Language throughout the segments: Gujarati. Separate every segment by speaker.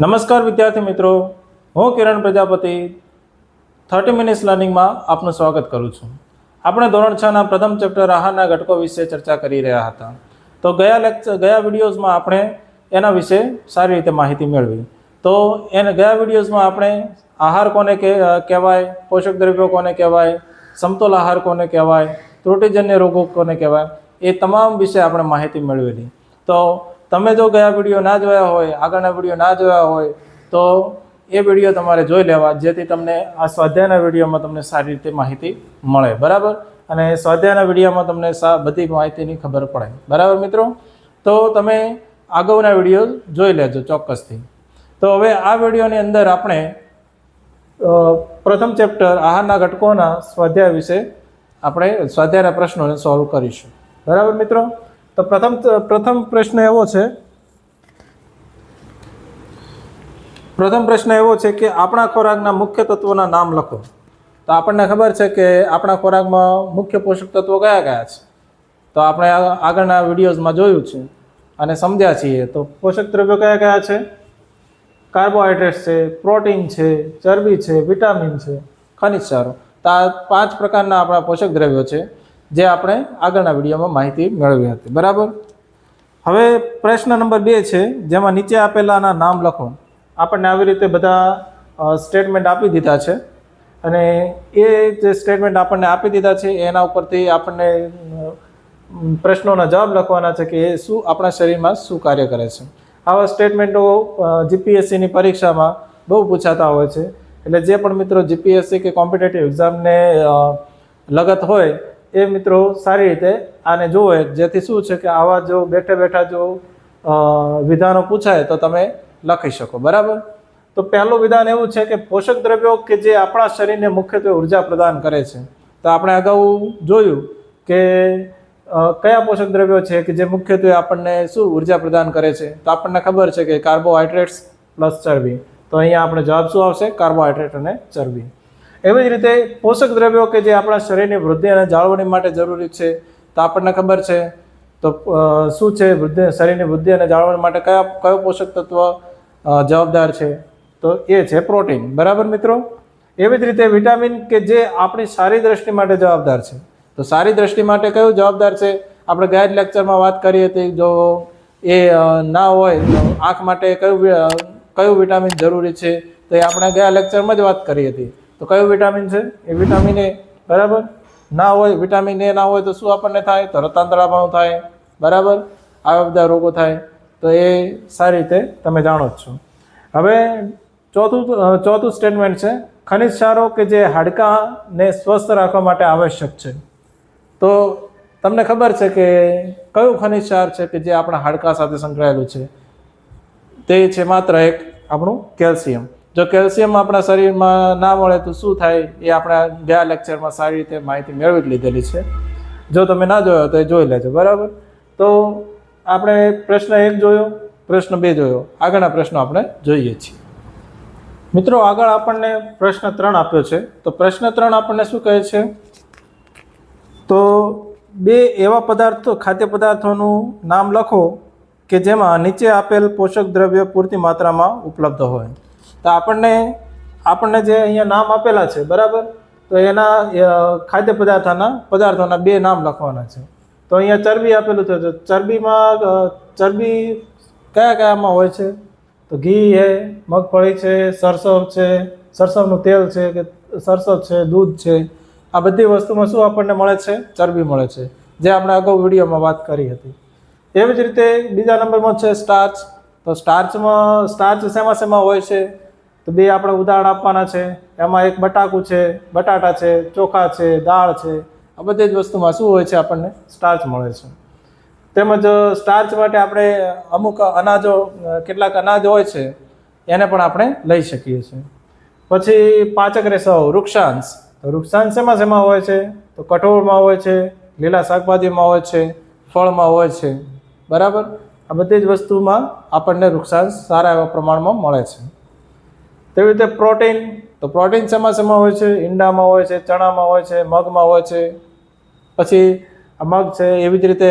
Speaker 1: નમસ્કાર વિદ્યાર્થી મિત્રો. હું કિરણ પ્રજાપતિ. થર્ટી મિનિટ્સ લર્નિંગમાં આપનું સ્વાગત કરું છું. આપણે ધોરણ છના પ્રથમ ચેપ્ટર આહારના ઘટકો વિશે ચર્ચા કરી રહ્યા હતા. તો ગયા લેક્ચર ગયા વિડીયોઝમાં આપણે એના વિશે સારી રીતે માહિતી મેળવી. તો એને ગયા વિડીયોઝમાં આપણે આહાર કોને કે, કહેવાય, પોષક દ્રવ્યો કોને કહેવાય, સમતોલ આહાર કોને કહેવાય, ત્રુટિજન્ય રોગો કોને કહેવાય, એ તમામ વિશે આપણે માહિતી મેળવેલી. તો તમે જો ગયા વીડિયો ના જોયા હોય, આગળના વીડિયો ના જોયા હોય, તો એ વીડિયો તમારે જોઈ લેવા, જેથી તમને આ સ્વાધ્યાયના વિડીયોમાં તમને સારી રીતે માહિતી મળે, બરાબર? અને સ્વાધ્યાયના વિડીયોમાં તમને બધી માહિતીની ખબર પડે, બરાબર મિત્રો? તો તમે અગાઉના વીડિયો જોઈ લેજો ચોક્કસથી. તો હવે આ વિડીયોની અંદર આપણે પ્રથમ ચેપ્ટર આહારના ઘટકોના સ્વાધ્યાય વિશે આપણે સ્વાધ્યાયના પ્રશ્નોને સોલ્વ કરીશું. બરાબર મિત્રો? તો પ્રથમ પ્રથમ પ્રશ્ન એવો છે, પ્રથમ પ્રશ્ન એવો છે કે આપણા ખોરાકના મુખ્ય તત્વોના નામ લખો. તો આપણને ખબર છે કે આપણા ખોરાકમાં મુખ્ય પોષક તત્વો કયા કયા છે? તો આપણે આગળના વિડીયોઝમાં જોયું છે અને સમજ્યા છીએ. તો પોષક દ્રવ્યો કયા કયા છે? કાર્બોહાઈડ્રેટ્સ છે, પ્રોટીન છે, ચરબી છે, વિટામિન છે, ખનિજ સારો. તો આ પાંચ પ્રકારના આપણા પોષક દ્રવ્યો છે. જે આપણે આગળના વિડીયોમાં માહિતી મેળવી હતી. બરાબર? હવે પ્રશ્ન નંબર બે છે, જેમાં નીચે આપેલાના નામ લખો. આપણને આવી રીતે બધા સ્ટેટમેન્ટ આપી દીધા છે. અને એ જે સ્ટેટમેન્ટ આપણને આપી દીધા છે, એના ઉપરથી આપણને પ્રશ્નોના જવાબ લખવાના છે કે એ શું, આપણા શરીરમાં શું કાર્ય કરે છે. આવા સ્ટેટમેન્ટો જીપીએસસીની પરીક્ષામાં બહુ પૂછાતા હોય છે. એટલે જે પણ મિત્રો જીપીએસસી કે કોમ્પિટેટિવ એક્ઝામને લગત હોય એ મિત્રો સારી રીતે આને જોવે જેથી શું છે કે આવા જો બેઠા બેઠા જો વિધાનો પૂછાય તો તમે લખી શકો. બરાબર? તો પહેલું વિધાન એવું છે કે પોષક દ્રવ્યો કે જે આપણા શરીરને મુખ્યત્વે ઊર્જા પ્રદાન કરે છે. તો આપણે અગાઉ જોયું કે કયા પોષક દ્રવ્યો છે કે જે મુખ્યત્વે આપણને શું ઊર્જા પ્રદાન કરે છે? તો આપણને ખબર છે કે કાર્બોહાઈડ્રેટ્સ પ્લસ ચરબી. તો અહીંયા આપણે જવાબ શું આવશે? કાર્બોહાઈડ્રેટ અને ચરબી. એવી જ રીતે પોષક દ્રવ્યો કે જે આપણા શરીરની વૃદ્ધિ અને જાળવણી માટે જરૂરી છે, તો આપણને ખબર છે. તો શું છે વૃદ્ધિ, શરીરની વૃદ્ધિ અને જાળવણી માટે કયા, કયો પોષક તત્વ જવાબદાર છે? તો એ છે પ્રોટીન. બરાબર મિત્રો? એવી જ રીતે વિટામિન કે જે આપણી સારી દ્રષ્ટિ માટે જવાબદાર છે. તો સારી દ્રષ્ટિ માટે કયું જવાબદાર છે? આપણે ગયા જ લેક્ચરમાં વાત કરી હતી, જો એ ના હોય, તો આંખ માટે કયું કયું વિટામિન જરૂરી છે? તો એ આપણે ગયા લેક્ચરમાં જ વાત કરી હતી. તો કયું વિટામિન છે? એ વિટામિન એ, બરાબર? ના હોય વિટામિન એ ના હોય તો શું આપણને થાય? તો રતાંતળાપણું થાય, બરાબર? આવા બધા રોગો થાય. તો એ સારી રીતે તમે જાણો જ છો. હવે ચોથું ચોથું સ્ટેટમેન્ટ છે, ખનિજ ક્ષારો કે જે હાડકાને સ્વસ્થ રાખવા માટે આવશ્યક છે. તો તમને ખબર છે કે કયું ખનિજ ક્ષાર છે કે જે આપણા હાડકા સાથે સંકળાયેલું છે? તે છે માત્ર એક, આપણું કેલ્શિયમ. જો કેલ્શિયમ આપણા શરીરમાં ના મળે તો શું થાય? એ આપણા ગયા લેક્ચરમાં સારી રીતે માહિતી મેળવી લીધેલી છે. જો તમે ના જોયો તો એ જોઈ લેજો, બરાબર? તો આપણે પ્રશ્ન એક જોયો, પ્રશ્ન બે જોયો. આગળના પ્રશ્નો આપણે જોઈએ છીએ. મિત્રો, આગળ આપણને પ્રશ્ન ત્રણ આપ્યો છે. તો પ્રશ્ન ત્રણ આપણને શું કહે છે? તો બે એવા પદાર્થો, ખાદ્ય પદાર્થોનું નામ લખો કે જેમાં નીચે આપેલ પોષક દ્રવ્ય પૂરતી માત્રામાં ઉપલબ્ધ હોય. તો આપણને આપણને જે અહીંયા નામ આપેલા છે, બરાબર? તો એના ખાદ્ય પદાર્થોના પદાર્થોના બે નામ લખવાના છે. તો અહીંયા ચરબી આપેલું છે ચરબીમાં ચરબી કયા કયામાં હોય છે? તો ઘી છે, મગફળી છે, સરસવ છે, સરસવનું તેલ છે, કે સરસવ છે, દૂધ છે. આ બધી વસ્તુમાં શું આપણને મળે છે? ચરબી મળે છે. જે આપણે અગાઉ વિડીયોમાં વાત કરી હતી. એવી જ રીતે બીજા નંબરમાં છે સ્ટાર્ચ તો સ્ટાર્ચમાં સ્ટાર્ચ શેમાં શેમાં હોય છે? તો બે આપણે ઉદાહરણ આપવાના છે. એમાં એક બટાકું છે, બટાટા છે, ચોખા છે, દાળ છે. આ બધી જ વસ્તુમાં શું હોય છે આપણને? સ્ટાર્ચ મળે છે. તેમજ સ્ટાર્ચ માટે આપણે અમુક અનાજો, કેટલાક અનાજ હોય છે, એને પણ આપણે લઈ શકીએ છીએ. પછી પાચક રેસાઓ, વૃક્ષાંશ. તો વૃક્ષાંશ શેમાં શેમાં હોય છે? તો કઠોળમાં હોય છે, લીલા શાકભાજીમાં હોય છે, ફળમાં હોય છે. બરાબર? આ બધી જ વસ્તુમાં આપણને વૃક્ષાંશ સારા એવા પ્રમાણમાં મળે છે. તેવી રીતે પ્રોટીન, તો પ્રોટીન શેમાં શેમાં હોય છે? ઈંડામાં હોય છે, ચણામાં હોય છે, મગમાં હોય છે. પછી મગ છે, એવી જ રીતે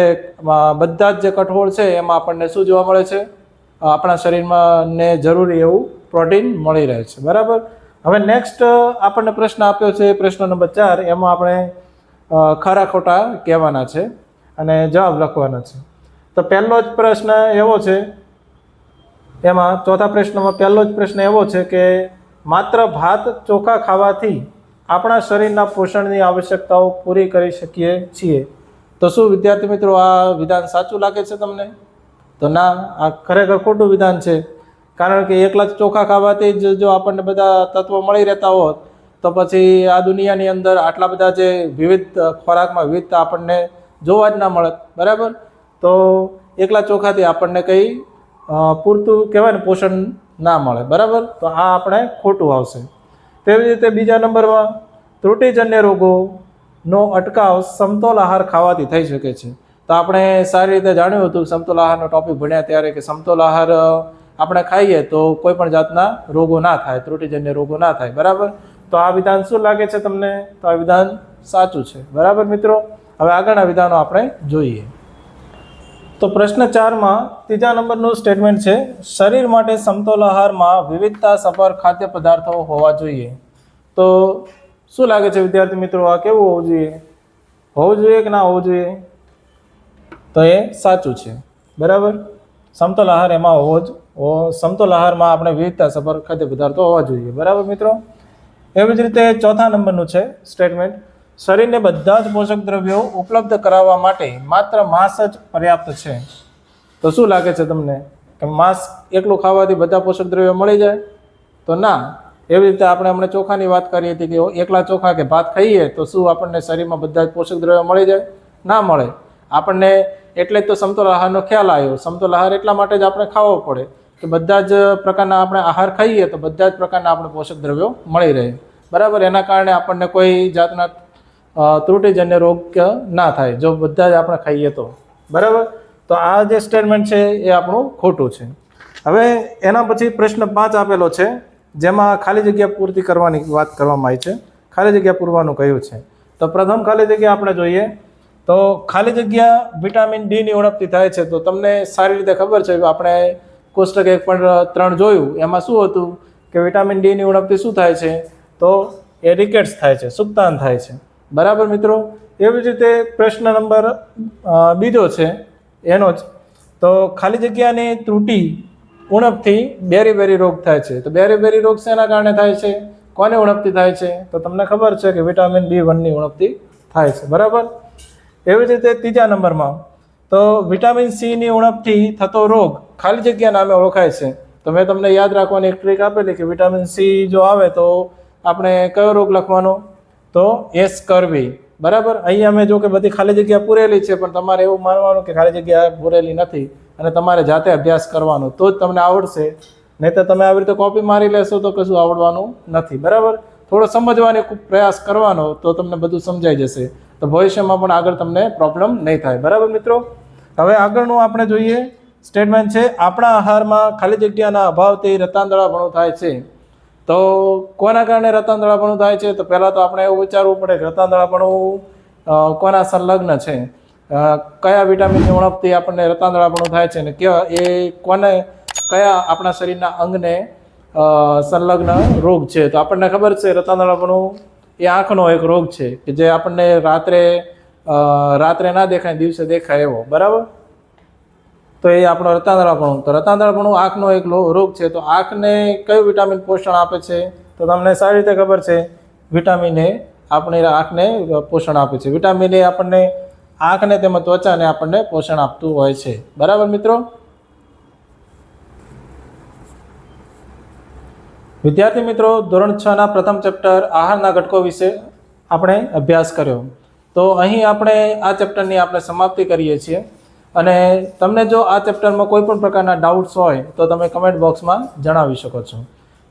Speaker 1: બધા જ જે કઠોળ છે, એમાં આપણને શું જોવા મળે છે? આપણા શરીરમાં ને જરૂરી એવું પ્રોટીન મળી રહે છે. બરાબર? હવે નેક્સ્ટ આપણને પ્રશ્ન આપ્યો છે, પ્રશ્ન નંબર ચાર, એમાં આપણે ખરા ખોટા કહેવાના છે અને જવાબ લખવાના છે. તો પહેલો જ પ્રશ્ન એવો છે એમાં ચોથા પ્રશ્નમાં પહેલો જ પ્રશ્ન એવો છે કે માત્ર ભાત ચોખા ખાવાથી આપણા શરીરના પોષણની આવશ્યકતાઓ પૂરી કરી શકીએ છીએ. તો શું વિદ્યાર્થી મિત્રો આ વિધાન સાચું લાગે છે તમને? તો ના, આ ખરેખર ખોટું વિધાન છે. કારણ કે એકલા ચોખા ખાવાથી જ જો આપણને બધા તત્વો મળી રહેતા હોત, તો પછી આ દુનિયાની અંદર આટલા બધા જે વિવિધ ખોરાકમાં વિવિધતા આપણને જોવા જ ના મળે બરાબર? તો એકલા ચોખાથી આપણને કંઈ પૂરતું કહેવાય ને પોષણ ના મળે, બરાબર? તો આ આપણે ખોટું આવશે. તેવી રીતે બીજા નંબરમાં, ત્રુટિજન્ય રોગોનો અટકાવ સમતોલ આહાર ખાવાથી થઈ શકે છે. તો આપણે સારી રીતે જાણ્યું હતું સમતોલ આહારનો ટોપિક ભણ્યા ત્યારે કે સમતોલ આહાર આપણે ખાઈએ તો કોઈ પણ જાતના રોગો ના થાય, ત્રુટિજન્ય રોગો ના થાય, બરાબર? તો આ વિધાન શું લાગે છે તમને? તો આ વિધાન સાચું છે, બરાબર મિત્રો? હવે આગળના વિધાનો આપણે જોઈએ. તો પ્રશ્ન ચારમાં ત્રીજા નંબરનું સ્ટેટમેન્ટ છે, શરીર માટે સમતોલ આહારમાં વિવિધતા સફર ખાદ્ય પદાર્થો હોવા જોઈએ. તો શું લાગે છે વિદ્યાર્થી મિત્રો, આ કેવું હોવું જોઈએ? હોવું જોઈએ કે ના હોવું જોઈએ? તો એ સાચું છે. બરાબર? સમતોલ આહાર એમાં હોવો જ સમતોલ આહારમાં આપણે વિવિધતા સફર ખાદ્ય પદાર્થો હોવા જોઈએ. બરાબર મિત્રો? એવી જ રીતે ચોથા નંબરનું છે સ્ટેટમેન્ટ શરીરને બધા જ પોષક દ્રવ્યો ઉપલબ્ધ કરાવવા માટે માત્ર માંસ જ પર્યાપ્ત છે. તો શું લાગે છે તમને કે માંસ એકલું ખાવાથી બધા પોષક દ્રવ્યો મળી જાય? તો ના. એવી રીતે આપણે હમણાં ચોખાની વાત કરી હતી કે એકલા ચોખા કે ભાત ખાઈએ તો શું આપણને શરીરમાં બધા જ પોષક દ્રવ્યો મળી જાય? ના મળે. આપણને એટલે જ તો સમતોલ આહારનો ખ્યાલ આવ્યો. સમતોલ આહાર એટલા માટે જ આપણે ખાવો પડે કે બધા જ પ્રકારના આપણે આહાર ખાઈએ તો બધા જ પ્રકારના આપણે પોષક દ્રવ્યો મળી રહે. બરાબર? એના કારણે આપણને કોઈ જાતના ત્રુટિજન્ય રોગ ના થાય, જો બધા જ આપણે ખાઈએ તો. બરાબર? તો આ જે સ્ટેટમેન્ટ છે એ આપણું ખોટું છે. હવે એના પછી પ્રશ્ન પાંચ આપેલો છે, જેમાં ખાલી જગ્યા પૂર્તિ કરવાની વાત કરવામાં આવી છે. ખાલી જગ્યા પૂરવાનું કહ્યું છે. તો પ્રથમ ખાલી જગ્યા આપણે જોઈએ. તો ખાલી જગ્યા વિટામિન ડીની ઉણપથી થાય છે, તો તમને સારી રીતે ખબર છે, આપણે કોષ્ટક એક પણ ત્રણ જોયું, એમાં શું હતું? કે વિટામિન ડીની ઉણપથી શું થાય છે? તો એ રિકેટ્સ થાય છે, સુક્તાન થાય છે. બરાબર મિત્રો? એવી જ રીતે પ્રશ્ન નંબર બીજો છે, એનો જ. તો ખાલી જગ્યાની ત્રુટી ઉણપથી બેરી બેરી રોગ થાય છે. તો બેરી બેરી રોગ શેના કારણે થાય છે? કોને ઉણપથી થાય છે? તો તમને ખબર છે કે વિટામિન બી વનની ઉણપથી થાય છે. બરાબર? એવી જ રીતે ત્રીજા નંબરમાં. તો વિટામિન સીની ઉણપથી થતો રોગ ખાલી જગ્યા નામે ઓળખાય છે. તો મેં તમને યાદ રાખવાની એક ટ્રીક આપેલી કે વિટામિન સી જો આવે તો આપણે કયો રોગ લખવાનો? તો એસ કરવી. બરાબર? અહીંયા મેં જો કે બધી ખાલી જગ્યા પૂરેલી છે, પણ તમારે એવું માનવાનું કે ખાલી જગ્યા પૂરેલી નથી અને તમારે જાતે અભ્યાસ કરવાનો. તો જ તમને આવડશે. નહીં તો તમે આવી રીતે કોપી મારી લેશો તો કશું આવડવાનું નથી. બરાબર? થોડો સમજવાની ખૂબ પ્રયાસ કરવાનો તો તમને બધું સમજાઈ જશે. તો ભવિષ્યમાં પણ આગળ તમને પ્રોબ્લેમ નહીં થાય. બરાબર મિત્રો? હવે આગળનું આપણે જોઈએ. સ્ટેટમેન્ટ છે, આપણા આહારમાં ખાલી જગ્યાના અભાવથી રતાંદળા રતાંતળાપણું થાય છે. તો કોના કારણે રતાંતળાપણું થાય છે? તો પહેલાં તો આપણે એવું વિચારવું પડે કે રતાંતળાપણું અ, કોના સંલગ્ન છે? કયા વિટામિનની ઉણપથી આપણને રતાંતળાપણું થાય છે અને કેવા એ કોને કયા આપણા શરીરના અંગને સંલગ્ન રોગ છે? તો આપણને ખબર છે રતાંતળાપણું એ આંખનો એક રોગ છે કે જે આપણને રાત્રે રાત્રે ના દેખાય દિવસે દેખાય એવો. બરાબર? તો એ આપણો રતાંદળાપણું. તો રતાંદળાપણું આંખનો એક રોગ છે. તો આંખને કયું વિટામિન પોષણ આપે છે? તો તમને સારી રીતે ખબર છે વિટામિન એ આપણી આંખને પોષણ આપે છે. વિટામિન એ આપણને આંખને તેમજ ત્વચાને આપણને પોષણ આપતું હોય છે. બરાબર મિત્રો? વિદ્યાર્થી મિત્રો, ધોરણ છ ના પ્રથમ ચેપ્ટર આહારના ઘટકો વિશે આપણે અભ્યાસ કર્યો. તો અહીં આપણે આ ચેપ્ટરની આપણે સમાપ્તિ કરીએ છીએ. અને તમને જો આ ચેપ્ટરમાં કોઈ પણ પ્રકારના ડાઉટ્સ હોય, તો તમે કમેન્ટ બોક્સમાં જણાવી શકો છો.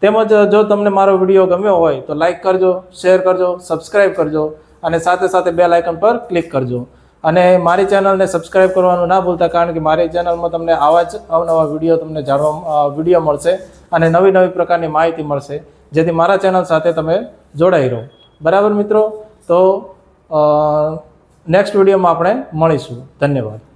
Speaker 1: તેમજ જો તમને મારો વીડિયો ગમ્યો હોય, તો લાઇક કરજો શેર કરજો સબસ્ક્રાઈબ કરજો, અને સાથે સાથે બેલ આઇકન પર ક્લિક કરજો. અને મારી ચેનલને સબસ્ક્રાઈબ કરવાનું ના ભૂલતા, કારણ કે મારી ચેનલમાં તમને આવા જ અવનવા વીડિયો તમને જાણવા વીડિયો મળશે અને નવી નવી પ્રકારની માહિતી મળશે, જેથી મારા ચેનલ સાથે તમે જોડાઈ રહો. બરાબર મિત્રો? તો નેક્સ્ટ વિડીયોમાં આપણે મળીશું. ધન્યવાદ.